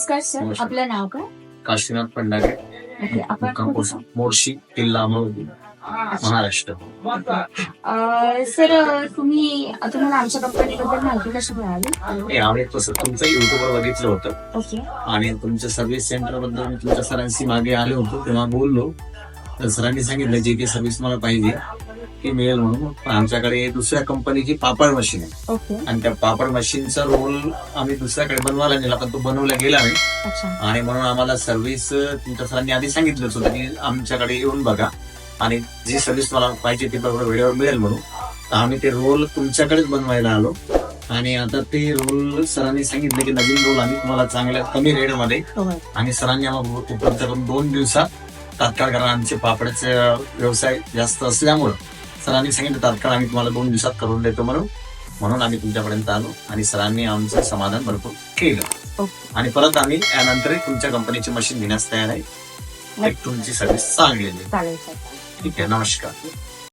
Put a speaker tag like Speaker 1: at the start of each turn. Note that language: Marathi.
Speaker 1: नमस्कार सर.
Speaker 2: नमस्कार.
Speaker 1: आपलं नाव काय?
Speaker 2: काशीनाथ पंडागे.
Speaker 1: ओके आपण
Speaker 2: मुक्काम पोस्ट मोर्शी किल्ला अमरावती महाराष्ट्र.
Speaker 1: अं, सर तुम्ही तुम्हाला आमच्या कंपनीबद्दल माहिती कशी मिळाली?
Speaker 2: हे आम्ही तसं तुमचं युट्यूबवर बघितलं होतं.
Speaker 1: ओके.
Speaker 2: आणि तुमच्या सर्व्हिस सेंटरबद्दल मी तुमच्या सरांशी मागे आले होतो तेव्हा बोललो. तर सरांनी सांगितलं जे काही सर्व्हिस मला पाहिजे ती मिळेल म्हणून. आमच्याकडे दुसऱ्या कंपनीची पापड मशीन आहे.
Speaker 1: ओके.
Speaker 2: आणि त्या पापड मशीनचा रोल आम्ही दुसऱ्याकडे बनवायला नेला पण तो बनवला गेला नाही.
Speaker 1: अच्छा.
Speaker 2: आणि म्हणून आम्हाला सर्व्हिस तुमच्या सरांनी आधी सांगितलंच होतं की आमच्याकडे येऊन बघा. आणि जी सर्व्हिस मला पाहिजे ती बरोबर वेळेवर मिळेल म्हणून. तर आम्ही ते रोल तुमच्याकडेच बनवायला आलो. आणि आता ते रोल सरांनी सांगितले की नवीन रोल आम्ही तुम्हाला चांगल्या कमी रेटमध्ये आणि सरांनी आम्हाला उपलब्ध करून दोन दिवसात तात्काळ कारण आमचे पापडाचे व्यवसाय जास्त असल्यामुळं सरांनी सांगितलं तात्काळ आम्ही तुम्हाला दोन दिवसात करून देतो म्हणून. म्हणून आम्ही तुमच्यापर्यंत आलो आणि सरांनी आमचं समाधान भरपूर केलं. आणि परत आम्ही यानंतर तुमच्या कंपनीची मशीन घेण्यास तयार आहे. तुमची सर्व्हिस चांगली ठीक आहे नमस्कार.